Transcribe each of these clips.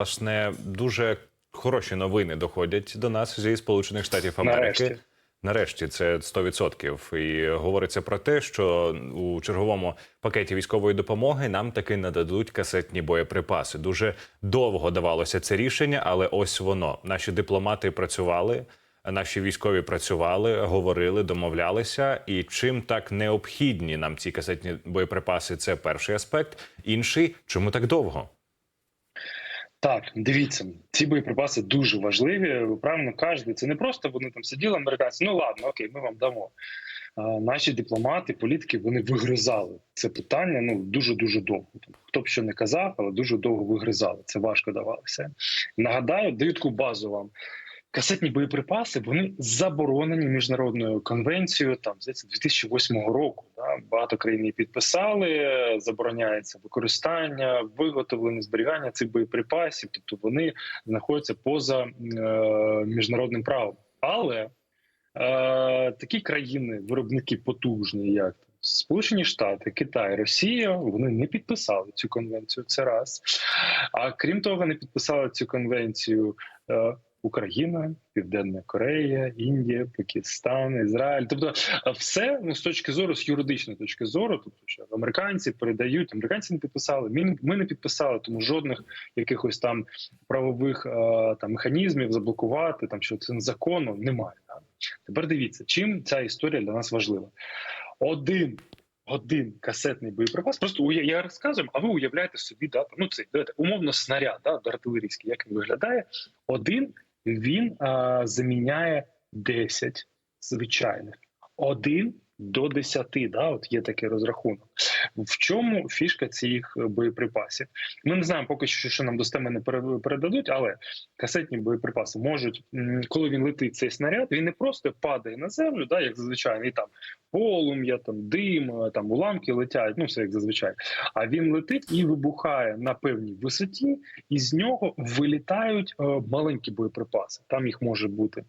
власне дуже хороші новини доходять до нас зі Сполучених Штатів Америки. Нарешті. Нарешті це 100%. І говориться про те, що у черговому пакеті військової допомоги нам таки нададуть касетні боєприпаси. Дуже довго давалося це рішення, але ось воно. Наші дипломати працювали, наші військові працювали, говорили, домовлялися. І чим так необхідні нам ці касетні боєприпаси, це перший аспект. Інший чому так довго? Так, дивіться, ці боєприпаси дуже важливі. Ви правильно кажете, це не просто вони там сиділи американці. Ну ладно, окей, ми вам дамо. Наші дипломати, політики вони вигризали це питання. Ну дуже дуже довго. Хто б що не казав, але дуже довго вигризали. Це важко давалося. Нагадаю, даю таку базу вам. Касетні боєприпаси вони заборонені міжнародною конвенцією там здається 2008 року. Багато країн її підписали. Забороняється використання, виготовлення, зберігання цих боєприпасів. Тобто вони знаходяться поза е, міжнародним правом. Але е, такі країни, виробники потужні, як Сполучені Штати, Китай, Росія, вони не підписали цю конвенцію. Це раз. А крім того, не підписали цю конвенцію. Е, Україна, Південна Корея, Індія, Пакистан, Ізраїль. Тобто, е, все ну з точки зору, з юридичної точки зору, тобто, що американці передають, американці не підписали. Ми, ми не підписали, тому жодних якихось там правових е, там механізмів заблокувати, там що це незаконно, немає. Тепер дивіться, чим ця історія для нас важлива. Один один касетний боєприпас. Просто я розказую, а ви уявляєте собі, да, ну це давайте, умовно снаряд, да, артилерійський, як він виглядає. Один він а, заміняє 10 звичайних. Один до 10, да, от є такий розрахунок. В чому фішка цих е, боєприпасів? Ми не знаємо поки що, що нам достеменно пере- передадуть, але касетні боєприпаси можуть, коли він летить цей снаряд, він не просто падає на землю, да, як зазвичай, і там полум'я, там дим, е, там уламки летять, ну все як зазвичай. А він летить і вибухає на певній висоті, і з нього вилітають е, маленькі боєприпаси. Там їх може бути.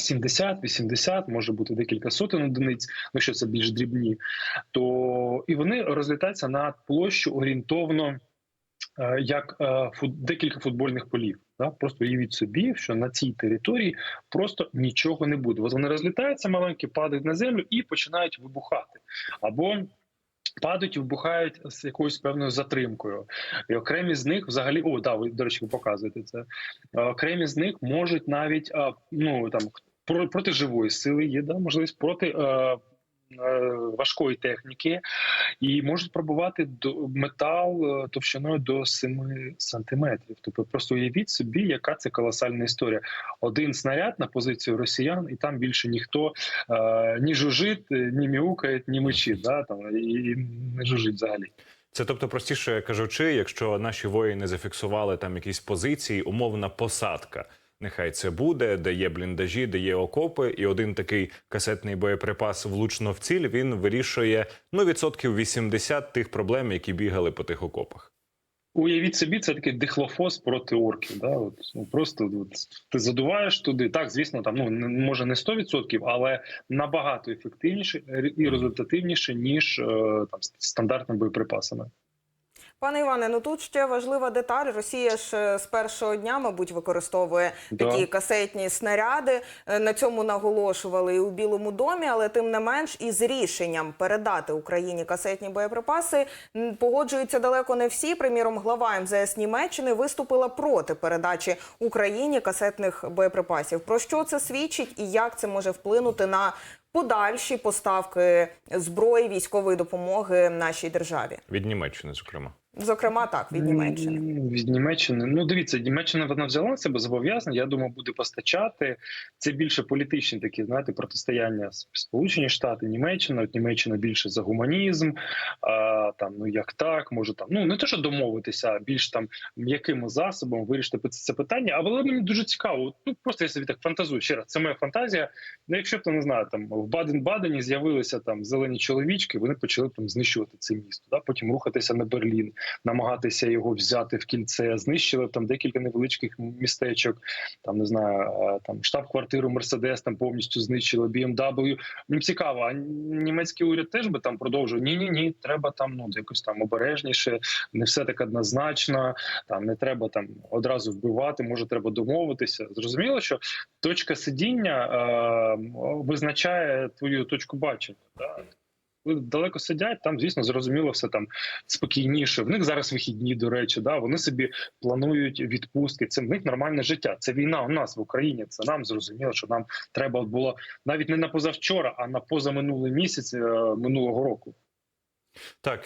70, 80, може бути декілька сотень одиниць, ну що це більш дрібні, то і вони розлітаються на площу орієнтовно е, як е, декілька футбольних полів. Просто уявіть собі, що на цій території просто нічого не буде. От вони розлітаються маленькі, падають на землю і починають вибухати. Або падають і вибухають з якоюсь певною затримкою. І окремі з них взагалі, о, да, ви, до речі, ви показуєте це. Е, Окремі з них можуть навіть ну там проти живої сили є да, можливість проти. Е, е, Важкої техніки і можуть пробувати метал е, товщиною до 7 сантиметрів. Тобто, просто уявіть собі, яка це колосальна історія. Один снаряд на позицію росіян, і там більше ніхто е, ні жужить, е, ні мяукає, ні мечить, да, там, і, і не жужить взагалі. Це тобто, простіше кажучи, якщо наші воїни зафіксували там якісь позиції, умовна посадка. Нехай це буде, де є бліндажі, де є окопи, і один такий касетний боєприпас влучно в ціль він вирішує ну відсотків 80 тих проблем, які бігали по тих окопах. Уявіть собі, це такий дихлофос проти орків. Да? От, ну, просто от, ти задуваєш туди. Так, звісно, там ну може не 100%, але набагато ефективніше і результативніше, ніж е, там стандартними боєприпасами. Пане Іване, ну тут ще важлива деталь. Росія ж е, з першого дня, мабуть, використовує Да. такі касетні снаряди. Е, На цьому наголошували і у Білому домі, але тим не менш, із рішенням передати Україні касетні боєприпаси погоджуються далеко не всі. Приміром, глава МЗС Німеччини виступила проти передачі Україні касетних боєприпасів. Про що це свідчить і як це може вплинути на подальші поставки зброї військової допомоги нашій державі? Від Німеччини, зокрема. Зокрема, так від Німеччини. Від Німеччини. Ну дивіться, Німеччина вона взяла на себе зобов'язання. Я думаю, буде постачати. Це більше політичні такі, знаєте, протистояння Сполучені Штати, Німеччина. От Німеччина більше за гуманізм. А, там ну як так, може там ну не те, що домовитися, а більш там м'якими засобами вирішити це питання. Але мені дуже цікаво. Ну просто я собі так фантазую. Ще раз, це моя фантазія. Ну, якщо б там не знаю, там в Баден-Бадені з'явилися там зелені чоловічки, вони почали там знищувати це місто. Да? Потім рухатися на Берлін. Намагатися його взяти в кільце. Знищили там декілька невеличких містечок. Там не знаю, е, там штаб-квартиру Мерседес там повністю знищили. BMW. Мені цікаво, а німецький уряд теж би там продовжував. Ні, ні, ні, треба там ну якось там обережніше, не все так однозначно. Там не треба там одразу вбивати. Може, треба домовитися. Зрозуміло, що точка сидіння е, визначає твою точку бачення. Да? Далеко сидять, там, звісно, зрозуміло, все там спокійніше. В них зараз вихідні, до речі, да вони собі планують відпустки. Це в них нормальне життя. Це війна у нас в Україні. Це нам зрозуміло, що нам треба було навіть не на позавчора, а на позаминулий місяць е, минулого року. Так,